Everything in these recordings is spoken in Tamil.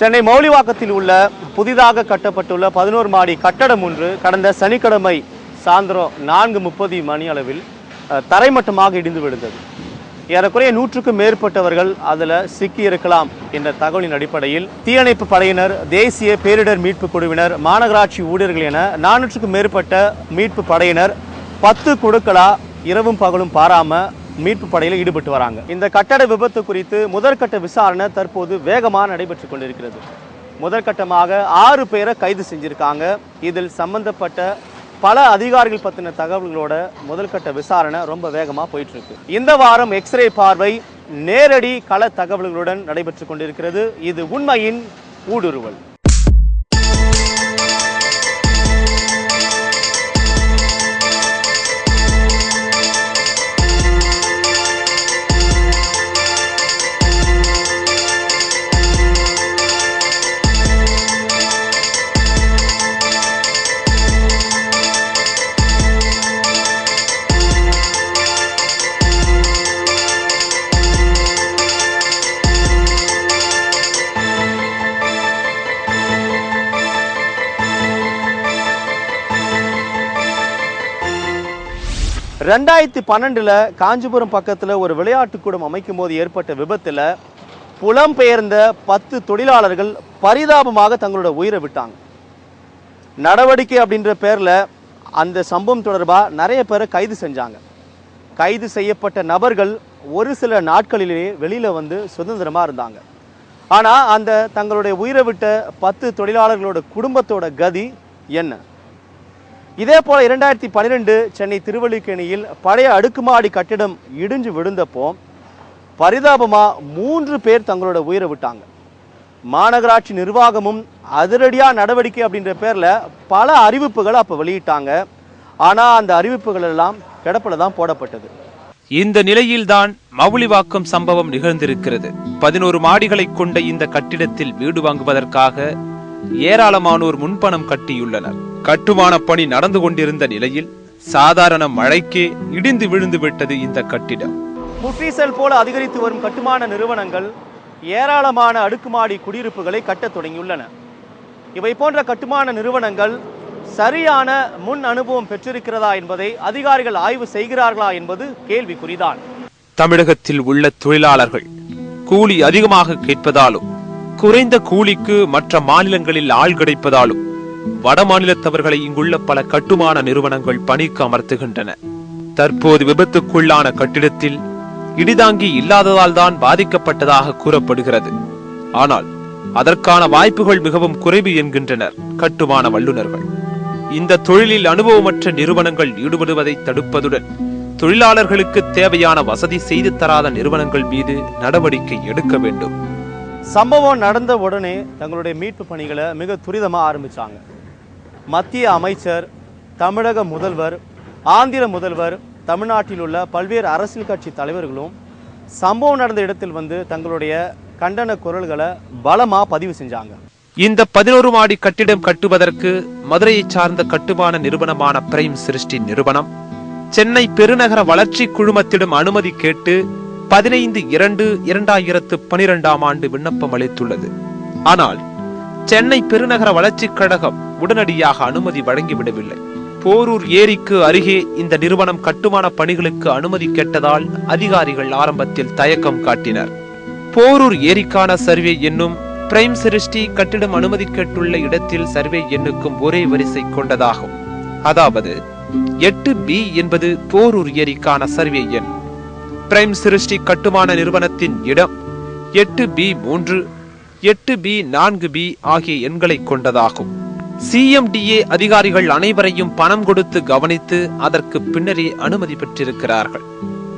சென்னை மௌலிவாக்கத்தில் உள்ள புதிதாக கட்டப்பட்டுள்ள பதினோரு மாடி கட்டடம் ஒன்று கடந்த சனிக்கிழமை சாயந்தரம் நான்கு முப்பது மணி அளவில் தரைமட்டமாக இடிந்து விழுந்தது. ஏறக்குறைய நூற்றுக்கும் மேற்பட்டவர்கள் அதில் சிக்கி இருக்கலாம் என்ற தகவலின் அடிப்படையில் தீயணைப்பு படையினர் தேசிய பேரிடர் மீட்பு குழுவினர் மாநகராட்சி ஊழியர்கள் என நானூற்றுக்கும் மேற்பட்ட மீட்பு படையினர் பத்து குழுக்களாக இரவும் பகலும் பாராமல் மீட்பு படையில் ஈடுபட்டு வராங்க. இந்த கட்டட விபத்து குறித்து முதற்கட்ட விசாரணை தற்போது வேகமாக நடைபெற்று கொண்டிருக்கிறது. முதற்கட்டமாக ஆறு பேரை கைது செஞ்சிருக்காங்க. இதில் சம்பந்தப்பட்ட பல அதிகாரிகள் பற்றின தகவல்களோட முதல்கட்ட விசாரணை ரொம்ப வேகமாக போயிட்டு இருக்கு இந்த வாரம் எக்ஸ்ரே பார்வை நேரடி கள தகவல்களுடன் நடைபெற்று கொண்டிருக்கிறது. இது உண்மையின் ஊடுருவல். ரெண்டாயிரத்தி பன்னெண்டில் காஞ்சிபுரம் பக்கத்தில் ஒரு விளையாட்டுக்கூடம் அமைக்கும் போது ஏற்பட்ட விபத்தில் புலம்பெயர்ந்த பத்து தொழிலாளர்கள் பரிதாபமாக தங்களோட உயிரை விட்டாங்க. நடவடிக்கை அப்படின்ற பேரில் அந்த சம்பவம் தொடர்பாக நிறைய பேரை கைது செஞ்சாங்க. கைது செய்யப்பட்ட நபர்கள் ஒரு சில நாட்களிலேயே வெளியில் வந்து சுதந்திரமாக இருந்தாங்க. ஆனால் அந்த தங்களுடைய உயிரை விட்ட பத்து தொழிலாளர்களோட குடும்பத்தோட கதி என்ன? இதே போல இரண்டாயிரத்தி பன்னிரெண்டு சென்னை திருவள்ளிக்கேணியில் பழைய அடுக்குமாடி கட்டிடம் இடிஞ்சு விழுந்தப்போ பரிதாபமா மூன்று பேர் தங்களோட உயிரை விட்டாங்க. மாநகராட்சி நிர்வாகமும் அதிரடியா நடவடிக்கை அப்படின்ற பேர்ல பல அறிவிப்புகளை அப்ப வெளியிட்டாங்க. ஆனா அந்த அறிவிப்புகள் எல்லாம் கிடப்பில தான் போடப்பட்டது. இந்த நிலையில்தான் மவுளிவாக்கம் சம்பவம் நிகழ்ந்திருக்கிறது. பதினோரு மாடிகளை கொண்ட இந்த கட்டிடத்தில் வீடு வாங்குவதற்காக ஏராளமானோர் முன்பணம் கட்டியுள்ளனர். கட்டுமான பணி நடந்து கொண்டிருந்த நிலையில் சாதாரண மழைக்கே இடிந்து விழுந்து விட்டது இந்த கட்டிடம். முட்டீசல் போல அதிகரித்து வரும் கட்டுமான நிறுவனங்கள் ஏராளமான அடுக்குமாடி குடியிருப்புகளை கட்டத் தொடங்கியுள்ளன. இவை போன்ற கட்டுமான நிறுவனங்கள் சரியான முன் அனுபவம் பெற்றிருக்கிறதா என்பதை அதிகாரிகள் ஆய்வு செய்கிறார்களா என்பது கேள்விக்குறிதான். தமிழகத்தில் உள்ள தொழிலாளர்கள் கூலி அதிகமாக கேட்பதாலும் குறைந்த கூலிக்கு மற்ற மாநிலங்களில் ஆள் கிடைப்பதாலும் வட மாநிலத்தவர்களை இங்குள்ள பல கட்டுமான நிறுவனங்கள் பணிக்கு அமர்த்துகின்றன. தற்போது விபத்துக்குள்ளான கட்டிடத்தில் இடிதாங்கி இல்லாததால் தான் பாதிக்கப்பட்டதாக கூறப்படுகிறது. ஆனால் அதற்கான வாய்ப்புகள் மிகவும் குறைவு என்கின்றனர் கட்டுமான வல்லுநர்கள். இந்த தொழிலில் அனுபவமற்ற நிறுவனங்கள் ஈடுபடுவதை தடுப்பதுடன் தொழிலாளர்களுக்கு தேவையான வசதி செய்து தராத நிறுவனங்கள் மீது நடவடிக்கை எடுக்க வேண்டும். சம்பவம் நடந்த உடனே தங்களுடைய மீட்பு பணிகளை மிக துரிதமாக ஆரம்பித்தாங்க மத்திய அமைச்சர் தமிழக முதல்வர் ஆந்திர முதல்வர் தமிழ்நாட்டில் உள்ள பல்வேறு அரசியல் கட்சி தலைவர்களும் சம்பவம் நடந்த இடத்தில் வந்து தங்களுடைய கண்டன குரல்களை பலமாக பதிவு செஞ்சாங்க. இந்த பதினோரு மாடி கட்டிடம் கட்டுவதற்கு மதுரையை சார்ந்த கட்டுமான நிறுவனமான பிரைம் சிருஷ்டி நிறுவனம் சென்னை பெருநகர வளர்ச்சி குழுமத்திடம் அனுமதி கேட்டு பதினைந்து இரண்டு இரண்டாயிரத்து பனிரெண்டாம் ஆண்டு விண்ணப்பம் அளித்துள்ளது. ஆனால் சென்னை பெருநகர வளர்ச்சிக் கழகம் உடனடியாக அனுமதி வழங்கிவிடவில்லை. போரூர் ஏரிக்கு அருகே இந்த நிறுவனம் கட்டுமான பணிகளுக்கு அனுமதி கேட்டதால் அதிகாரிகள் ஆரம்பத்தில் தயக்கம் காட்டினர். போரூர் ஏரிக்கான சர்வே என்னும் பிரைம் சிருஷ்டி கட்டிடம் அனுமதி கேட்டுள்ள இடத்தில் சர்வே எண்ணுக்கும் ஒரே வரிசை கொண்டதாகும். அதாவது எட்டு பி என்பது போரூர் ஏரிக்கான சர்வே எண். பிரைம் சிருஷ்டி கட்டுமான நிறுவனத்தின் இடம் எட்டு பி மூன்று எட்டு பி நான்கு பி ஆகிய எண்களை கொண்டதாகும். சிஎம்டிஏ அதிகாரிகள் அனைவரையும் பணம் கொடுத்து கவனித்து அதற்கு பின்னரே அனுமதி பெற்றிருக்கிறார்கள்.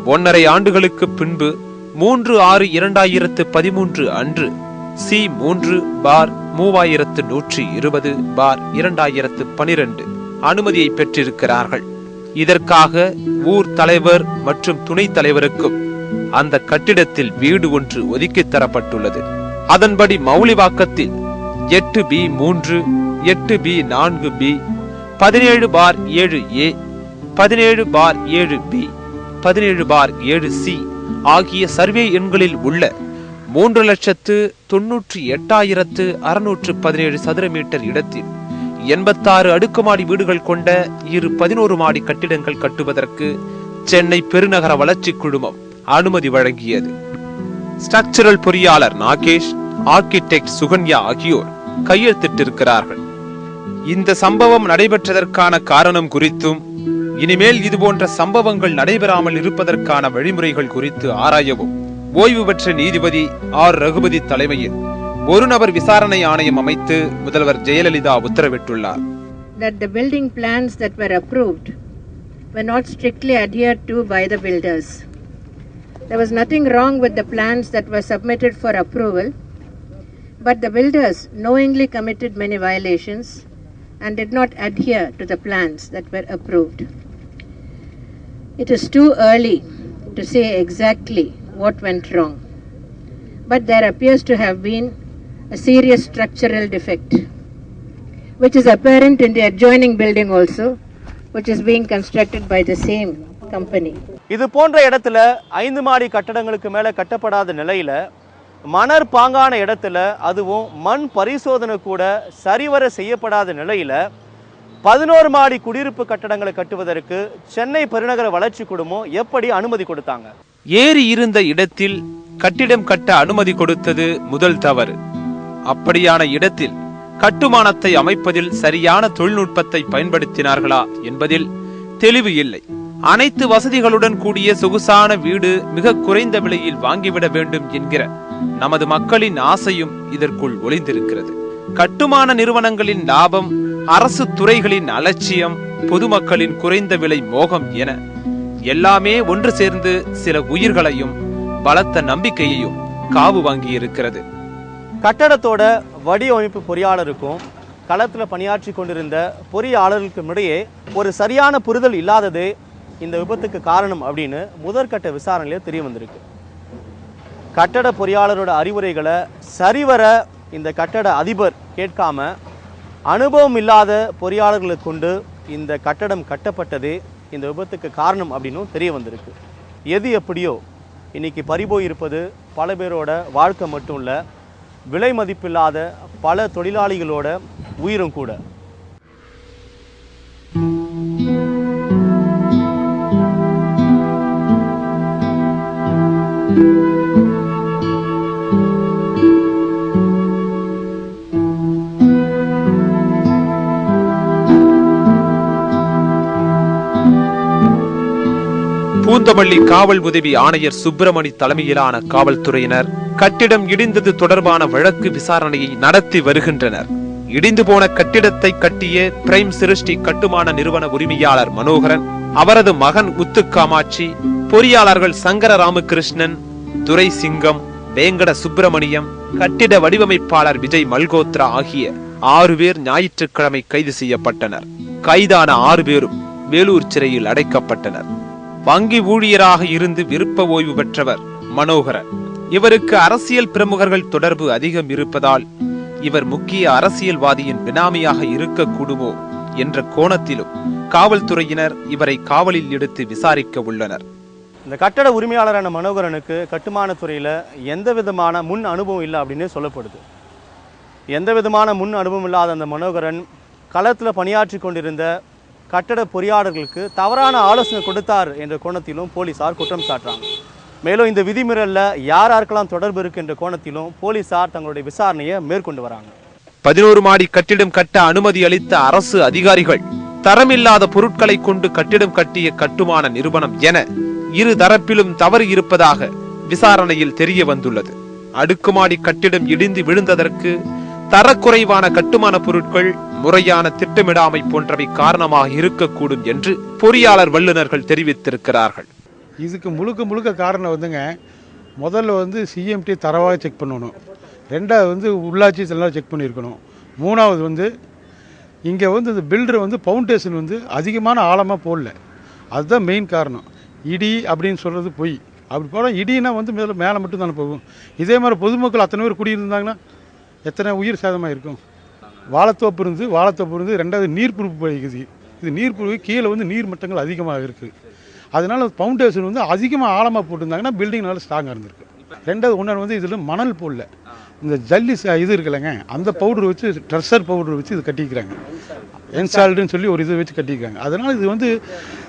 ஒன்னரை ஆண்டுகளுக்கு பின்பு மூன்று ஆறு இரண்டாயிரத்து பதிமூன்று அன்று சி மூன்று பார் மூவாயிரத்து நூற்றி இருபது பார் இரண்டாயிரத்து பனிரெண்டு அனுமதியை பெற்றிருக்கிறார்கள். இதற்காக ஊர் தலைவர் மற்றும் துணைத் தலைவருக்கும் அந்த கட்டிடத்தில் வீடு ஒன்று ஒதுக்கித் தரப்பட்டுள்ளது. அதன்படி மௌலிவாக்கத்தில் எட்டு பி மூன்று எட்டு பி நான்கு பி பதினேழு பார் ஏழு ஏ பதினேழு பார் ஏழு பி பதினேழு பார் ஏழு சி ஆகிய சர்வே எண்களில் உள்ள மூன்று லட்சத்து தொன்னூற்றி எட்டாயிரத்து அறுநூற்று பதினேழு சதுர மீட்டர் இடத்தில் எண்பத்தாறு அடுக்குமாடி வீடுகள் கொண்ட இரு பதினோரு மாடி கட்டிடங்கள் கட்டுவதற்கு சென்னை பெருநகர வளர்ச்சி குழுமம் அனுமதி வழங்கியது. ஸ்ட்ரக்சரல் பொறியாளர் நாகேஷ் ஆர்கிடெக்ட் சுகன்யா ஆகியோர் கையெழுத்திட்டிருக்கிறார்கள். இந்த சம்பவம் நடைபெற்றதற்கான காரணம் குறித்தும் இனிமேல் இதுபோன்ற சம்பவங்கள் நடைபெறாமல் இருப்பதற்கான வழிமுறைகள் குறித்து ஆராயவும். ஓய்வு பெற்ற நீதிபதி ஆர். ரகுபதி தலைமையில் ஒரு நபர் விசாரணை ஆணையம் அமைத்து முதல்வர் ஜெயலலிதா உத்தரவிட்டுள்ளார் that the building plans that were approved were not strictly adhered to by the builders. There was nothing wrong with the plans that were submitted for approval, but the builders knowingly committed many violations and did not adhere to the plans that were approved. It is too early to say exactly what went wrong, but there appears to have been a serious structural defect which is apparent in the adjoining building also, which is being constructed by the same company. இது போன்ற இடத்துல ஐந்து மாடி கட்டடங்களுக்கு மேலே கட்டப்படாத நிலையில மணற் பாங்கான இடத்துல அதுவும் மண் பரிசோதனை கூட சரிவர செய்யப்படாத நிலையில பதினோரு மாடி குடியிருப்பு கட்டடங்களை கட்டுவதற்கு சென்னை பெருநகர வளர்ச்சி குழுமம் எப்படி அனுமதி கொடுத்தாங்க ஏரி இருந்த இடத்தில் கட்டிடம் கட்ட அனுமதி கொடுத்தது முதல் தவறு அப்படியான இடத்தில் கட்டுமானத்தை அமைப்பதில் சரியான தொழில்நுட்பத்தை பயன்படுத்தினார்களா என்பதில் தெளிவு இல்லை. அனைத்து வசதிகளுடன் கூடிய சொகுசான வீடு மிக குறைந்த விலையில் வாங்கிவிட வேண்டும் என்கிற நமது மக்களின் ஆசையும் இதற்குள் ஒளிந்திருக்கிறது. கட்டுமான நிறுவனங்களின் லாபம் அரசு துறைகளின் அலட்சியம் பொதுமக்களின் குறைந்த விலை மோகம் என எல்லாமே ஒன்று சேர்ந்து சில உயிர்களையும் பலத்த நம்பிக்கையையும் காவு வாங்கியிருக்கிறது. கட்டடத்தோட வடிவமைப்பு பொறியாளருக்கும் களத்தில் பணியாற்றி கொண்டிருந்த பொறியாளர்களுக்கும் இடையே ஒரு சரியான புரிதல் இல்லாததே இந்த விபத்துக்கு காரணம் அப்படின்னு முதற்கட்ட விசாரணையிலே தெரிய வந்திருக்கு. கட்டட பொறியாளரோட அறிவுரைகளை சரிவர இந்த கட்டட அதிபர் கேட்காம அனுபவம் இல்லாத பொறியாளர்களை கொண்டு இந்த கட்டடம் கட்டப்பட்டதே இந்த விபத்துக்கு காரணம் அப்படின்னும் தெரிய வந்திருக்கு. எது எப்படியோ இன்னைக்கு பறிபோய் இருப்பது பல பேரோட வாழ்க்கை மட்டும் இல்லை விலை மதிப்பில்லாத பல தொழிலாளிகளோட உயிரும் கூட. பூந்தமல்லி காவல் உதவி ஆணையர் சுப்பிரமணி தலைமையிலான காவல்துறையினர் கட்டிடம் இடிந்தது தொடர்பான வழக்கு விசாரணையை நடத்தி வருகின்றனர். இடிந்து போன கட்டிடத்தை கட்டிய பிரைம் சிருஷ்டி கட்டுமான நிறுவன உரிமையாளர் மனோகரன் அவரது மகன் உத்து காமாட்சி பொறியாளர்கள் சங்கர ராமகிருஷ்ணன் துரை சிங்கம் வேங்கட சுப்பிரமணியம் கட்டிட வடிவமைப்பாளர் விஜய் மல்கோத்ரா ஆகிய ஆறு பேர் ஞாயிற்றுக்கிழமை கைது செய்யப்பட்டனர். கைதான ஆறு பேரும் வேலூர் சிறையில் அடைக்கப்பட்டனர். வங்கி ஊழியராக இருந்து விருப்ப ஓய்வு பெற்றவர் மனோகரன் இவருக்கு அரசியல் பிரமுகர்கள் தொடர்பு அதிகம் இருப்பதால் இவர் முக்கிய அரசியல்வாதியின் பினாமியாக இருக்கக்கூடுமோ என்ற கோணத்திலும் காவல்துறையினர் இவரை காவலில் எடுத்து விசாரிக்க உள்ளனர். இந்த கட்டட உரிமையாளரான மனோகரனுக்கு கட்டுமானத் துறையில எந்த விதமான முன் அனுபவம் இல்லை அப்படின்னு சொல்லப்படுது. எந்த விதமான முன் அனுபவம் இல்லாத அந்த மனோகரன் களத்தில் பணியாற்றி கொண்டிருந்த கட்டட பொறியாளர்களுக்கு தவறான ஆலோசனை கொடுத்தார் என்ற கோணத்திலும் போலீசார் குற்றம் சாட்டுறாங்க. மேலும் இந்த விதிமீறலில் யார் யாருக்கெல்லாம் தொடர்பு இருக்கு என்ற கோணத்திலும் போலீசார் தங்களுடைய விசாரணையை மேற்கொண்டு வராங்க. பதினோரு மாடி கட்டிடம் கட்ட அனுமதி அளித்த அரசு அதிகாரிகள் தரமில்லாத பொருட்களை கொண்டு கட்டிடம் கட்டிய கட்டுமான நிறுவனம் என இரு தரப்பிலும் தவறு இருப்பதாக விசாரணையில் தெரிய வந்துள்ளது. அடுக்குமாடி கட்டிடம் இடிந்து விழுந்ததற்கு தரக்குறைவான கட்டுமான பொருட்கள் முறையான திட்டமிடாமை போன்றவை காரணமாக இருக்கக்கூடும் என்று பொறியாளர் வல்லுநர்கள் தெரிவித்திருக்கிறார்கள். இதுக்கு முழுக்க முழுக்க காரணம் வந்துங்க முதல்ல வந்து சிஎம்டி தரவாக செக் பண்ணணும். ரெண்டாவது வந்து உள்ளாட்சி எல்லாம் செக் பண்ணியிருக்கணும். மூணாவது வந்து இங்கே வந்து இந்த பில்டர் வந்து ஃபவுண்டேஷன் வந்து அதிகமான ஆழமாக போடல. அதுதான் மெயின் காரணம். இடி அப்படின்னு சொல்கிறது பொய். அப்படி போனால் இடினா வந்து மேலே மேலே மட்டும் தானே போகும். இதே மாதிரி பொதுமக்கள் அத்தனை பேர் குடியிருந்தாங்கன்னா எத்தனை உயிர் சேதமாக இருக்கும் வாழைத்தோப்பு இருந்து வாழைத்தோப்பு இருந்து ரெண்டாவது நீர்ப்பிடிப்பு போய்க்குது இது நீர்ப்பிடிப்பு கீழே வந்து நீர் மட்டங்கள் அதிகமாக இருக்குது அதனால் ஃபவுண்டேஷன் வந்து அதிகமாக ஆழமாக போட்டிருந்தாங்கன்னா பில்டிங் நல்லா ஸ்ட்ராங்காக இருந்திருக்கு. ரெண்டாவது ஒன்று வந்து இதில் மணல் போடல. இந்த ஜல்லி ச- இது இருக்குல்லங்க அந்த பவுடர் வச்சு ட்ரெஸ்ஸர் பவுடர் வச்சு இது கட்டிக்கிறாங்க. என்சால்டுன்னு சொல்லி ஒரு இதை வச்சு கட்டிக்கிறாங்க. அதனால் இது வந்து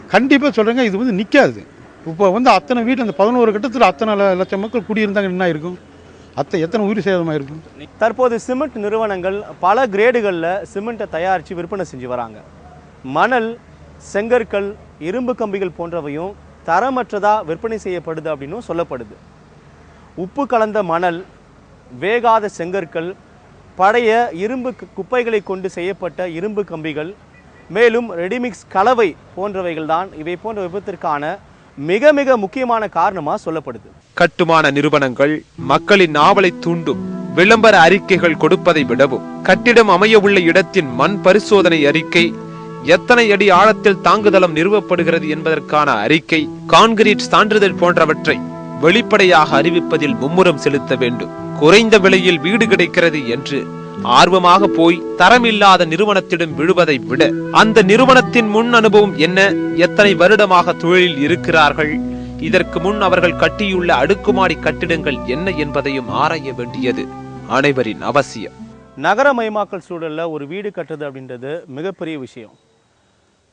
கண்டிப்பாக சொல்கிறேங்க இது வந்து நிற்காது இப்போ வந்து அத்தனை வீட்டில் அந்த பதினோரு கட்டத்தில் அத்தனை லட்சம் மக்கள் குடியிருந்தாங்க என்ன இருக்கும் அத்தை எத்தனை உயிர் சேதமாக இருக்கும் தற்போது சிமெண்ட் நிறுவனங்கள் பல கிரேடுகளில் சிமெண்ட்டை தயாரித்து விற்பனை செஞ்சு வராங்க. மணல் செங்கற்கள் இரும்பு கம்பிகள் போன்றவையும் தரமற்றதாக விற்பனை செய்யப்படுது அப்படின்னும் சொல்லப்படுது. உப்பு கலந்த மணல் வேகாத செங்கற்கள் பழைய இரும்பு குப்பைகளை கொண்டு செய்யப்பட்ட இரும்பு கம்பிகள் மேலும் ரெடிமிக்ஸ் கலவை போன்றவைகள் தான். இவை போன்ற விபத்திற்கான மிக மிக முக்கியமான காரணமா சொல்லப்படுது. கட்டுமான நிறுவனங்கள் மக்களின் ஆவலை தூண்டும் விளம்பர அறிக்கைகள் கொடுப்பதை விடவும் கட்டிடம் அமைய உள்ள இடத்தின் மண் பரிசோதனை அறிக்கை எத்தனை அடி ஆழத்தில் தாங்குதளம் நிறுவப்படுகிறது என்பதற்கான அறிக்கை கான்கிரீட் சான்றிதழ் போன்றவற்றை வெளிப்படையாக அறிவிப்பதில் மும்முரம் செலுத்த வேண்டும். குறைந்த விலையில் வீடு கிடைக்கிறது என்று ஆர்வமாக போய் தரமில்லாத நிறுவனத்திடம் விழுவதை விட அந்த நிறுவனத்தின் முன் அனுபவம் என்ன? எத்தனை வருடமாக தொழிலில் இருக்கிறார்கள்? இதற்கு முன் அவர்கள் கட்டியுள்ள அடுக்குமாடி கட்டிடங்கள் என்ன என்பதையும் ஆராய வேண்டியது அனைவரின் அவசியம். நகரமயமாக்கல் சூழலில் ஒரு வீடு கட்டுறது அப்படின்றது மிகப்பெரிய விஷயம்.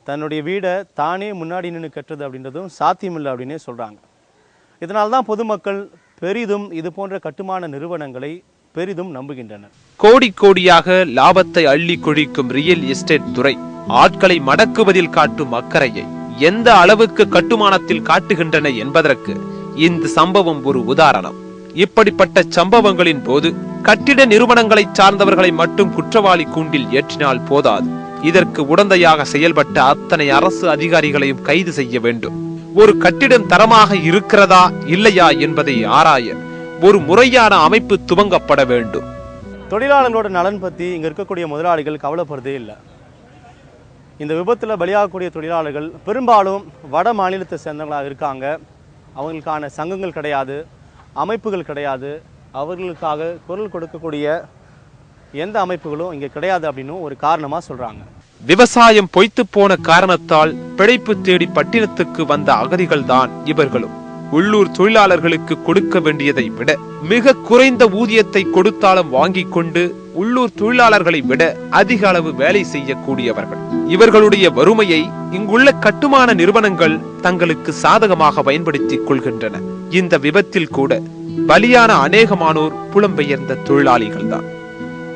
தன்னுடைய வீடை தானே முன்னாடி நின்று கட்டுறது அப்படின்றதும் சாத்தியமில்லை அப்படின்னே சொல்கிறாங்க இதனால்தான் பொதுமக்கள் பெரிதும் இது போன்ற கட்டுமான நிறுவனங்களை பெரிதும் நம்புகின்றனர் கோடி கோடியாக லாபத்தை அள்ளி கொழிக்கும் ரியல் எஸ்டேட் துறை ஆட்களை மடக்குவதில் காட்டும் அக்கறையை எந்த அளவுக்கு கட்டுமானத்தில் காட்டுகின்றன என்பதற்கு இந்த சம்பவம் ஒரு உதாரணம். இப்படிப்பட்ட சம்பவங்களின் போது கட்டிட நிறுவனங்களை சார்ந்தவர்களை மட்டும் குற்றவாளி கூண்டில் ஏற்றினால் போதாது. இதற்கு உடந்தையாக செயல்பட்ட அத்தனை அரசு அதிகாரிகளையும் கைது செய்ய வேண்டும். ஒரு கட்டிடம் தரமாக இருக்கிறதா இல்லையா என்பதை ஆராய ஒரு முறையான அமைப்பு துவங்கப்பட வேண்டும். தொழிலாளர்களோட நலன் பற்றி இங்கே இருக்கக்கூடிய முதலாளிகள் கவலைப்படுறதே இல்லை. இந்த விபத்தில் பலியாகக்கூடிய தொழிலாளர்கள் பெரும்பாலும் வட மாநிலத்தை சேர்ந்தவங்களாக இருக்காங்க. அவங்களுக்கான சங்கங்கள் கிடையாது அமைப்புகள் கிடையாது. அவர்களுக்காக குரல் கொடுக்கக்கூடிய எந்த அமைப்புகளும் இங்கே கிடையாது அப்படின்னும் ஒரு காரணமாக சொல்கிறாங்க விவசாயம் பொய்த்து போன காரணத்தால் பிழைப்பு தேடி பட்டினத்துக்கு வந்த அகதிகள் தான் இவர்களும். உள்ளூர் தொழிலாளர்களுக்கு கொடுக்க வேண்டியதை விட மிக குறைந்த ஊதியத்தை கொடுத்தாலும் வாங்கிக் கொண்டு உள்ளூர் தொழிலாளர்களை விட அதிக அளவு வேலை செய்யக்கூடியவர்கள். இவர்களுடைய வறுமையை இங்குள்ள கட்டுமான நிறுவனங்கள் தங்களுக்கு சாதகமாக பயன்படுத்திக் கொள்கின்றன. இந்த விபத்தில் கூட பலியான அநேகமானோர் புலம்பெயர்ந்த தொழிலாளிகள்தான்.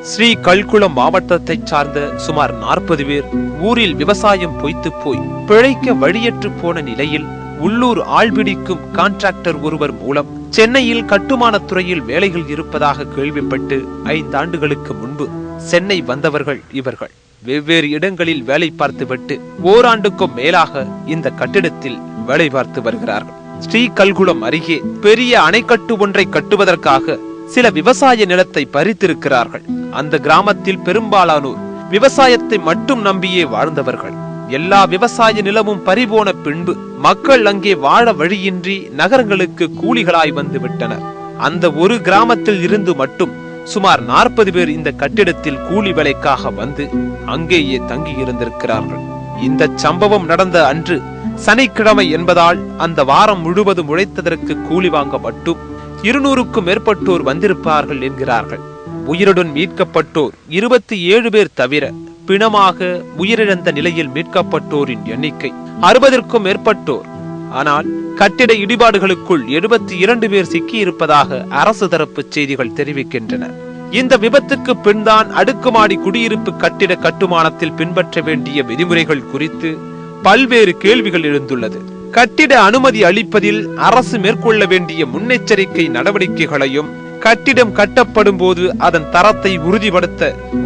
ஸ்ரீ கல்குளம் மாவட்டத்தைச் சார்ந்த சுமார் நாற்பது பேர் ஊரில் விவசாயம் பொய்த்து போய் பிழைக்க வழியற்று போன நிலையில் உள்ளூர் ஆள்பிடிக்கும் கான்ட்ராக்டர் ஒருவர் மூலம் சென்னையில் கட்டுமானத் துறையில் வேலைகள் இருப்பதாக கேள்விப்பட்டு ஐந்தாண்டுகளுக்கு முன்பு சென்னை வந்தவர்கள் இவர்கள். வெவ்வேறு இடங்களில் வேலை பார்த்துவிட்டு ஓராண்டுக்கும் மேலாக இந்த கட்டிடத்தில் வேலை பார்த்து வருகிறார்கள். ஸ்ரீகல்குளம் அருகே பெரிய அணைக்கட்டு ஒன்றை கட்டுவதற்காக சில விவசாய நிலத்தை பறித்திருக்கிறார்கள். அந்த கிராமத்தில் பெரும்பாலானோர் விவசாயத்தை மட்டும் நம்பியே வாழ்ந்தவர்கள். எல்லா விவசாய நிலமும் பறிபோன பின்பு மக்கள் அங்கே வாழ வழியின்றி நகரங்களுக்கு கூலிகளாய் வந்து விட்டனர் அந்த ஒரு கிராமத்தில் இருந்து மட்டும் சுமார் நாற்பது பேர் இந்த கட்டிடத்தில் கூலி வேலைக்காக வந்து அங்கேயே தங்கி இருந்திருக்கிறார்கள் இந்த சம்பவம் நடந்த அன்று சனிக்கிழமை என்பதால் அந்த வாரம் முழுவதும் உழைத்ததற்கு கூலி வாங்க மட்டும் இருநூறுக்கும் மேற்பட்டோர் வந்திருப்பார்கள் என்கிறார்கள். உயிருடன் மீட்கப்பட்டோர் இருபத்தி ஏழு பேர் தவிர பிணமாக உயிரிழந்த நிலையில் மீட்கப்பட்டோரின் எண்ணிக்கை அறுபதற்கும் மேற்பட்டோர். ஆனால் கட்டிட இடிபாடுகளுக்குள் எழுபத்தி இரண்டு பேர் சிக்கியிருப்பதாக அரசு தரப்பு செய்திகள் தெரிவிக்கின்றன. இந்த விபத்துக்கு பின்தான் அடுக்குமாடி குடியிருப்பு கட்டிட கட்டுமானத்தில் பின்பற்ற வேண்டிய விதிமுறைகள் குறித்து பல்வேறு கேள்விகள் எழுந்துள்ளது. கட்டிட அனுமதி அளிப்பதில் அரசு மேற்கொள்ள வேண்டிய முன்னெச்சரிக்கை நடவடிக்கைகளையும் கட்டிடம் கட்டப்படும் போது அதன் தரத்தை உறுதிப்படுத்த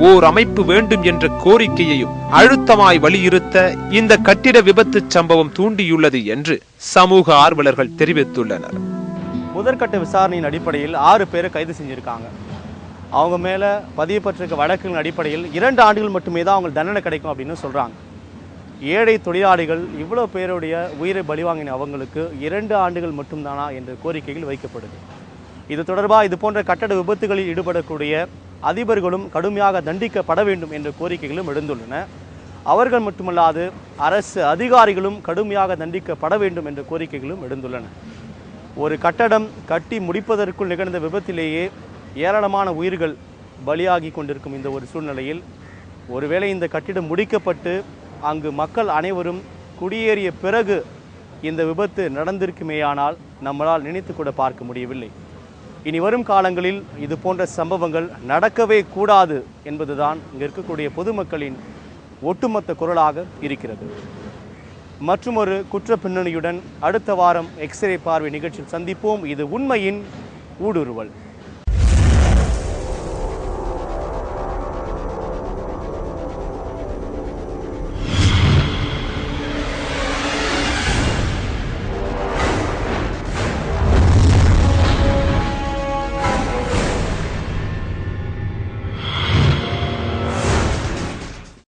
ஓர் அமைப்பு வேண்டும் என்ற கோரிக்கையையும் அழுத்தமாய் வலியுறுத்த இந்த கட்டிட விபத்து சம்பவம் தூண்டியுள்ளது என்று சமூக ஆர்வலர்கள் தெரிவித்துள்ளனர். முதற்கட்ட விசாரணையின் அடிப்படையில் ஆறு பேரை கைது செஞ்சுருக்காங்க. அவங்க மேலே பதியப்பட்டிருக்க வழக்குகளின் அடிப்படையில் இரண்டு ஆண்டுகள் மட்டுமே தான் அவங்க தண்டனை கிடைக்கும் அப்படின்னு சொல்கிறாங்க ஏழை தொழிலாளிகள் இவ்வளோ பேருடைய உயிரை பலிவாங்கின அவங்களுக்கு இரண்டு ஆண்டுகள் மட்டும்தானா என்ற கோரிக்கைகள் வைக்கப்படுது. இது தொடர்பாக இது போன்ற கட்டட விபத்துகளில் ஈடுபடக்கூடிய அதிபர்களும் கடுமையாக தண்டிக்கப்பட வேண்டும் என்ற கோரிக்கைகளும் எழுந்துள்ளன. அவர்கள் மட்டுமல்லாது அரசு அதிகாரிகளும் கடுமையாக தண்டிக்கப்பட வேண்டும் என்ற கோரிக்கைகளும் எழுந்துள்ளன. ஒரு கட்டடம் கட்டி முடிப்பதற்குள் நிகழ்ந்த விபத்திலேயே ஏராளமான உயிர்கள் பலியாகி கொண்டிருக்கும் இந்த ஒரு சூழ்நிலையில் ஒருவேளை இந்த கட்டிடம் முடிக்கப்பட்டு அங்கு மக்கள் அனைவரும் குடியேறிய பிறகு இந்த விபத்து நடந்திருக்குமேயானால் நம்மளால் நினைத்து கூட பார்க்க முடியவில்லை. இனி வரும் காலங்களில் இது போன்ற சம்பவங்கள் நடக்கவே கூடாது என்பதுதான் இங்கே இருக்கக்கூடிய பொதுமக்களின் ஒட்டுமொத்த குரலாக இருக்கிறது. மற்றுமொரு குற்ற பின்னணியுடன் அடுத்த வாரம் எக்ஸ்ரே பார்வை நிகழ்ச்சியில் சந்திப்போம். இது உண்மையின் ஊடுருவல்.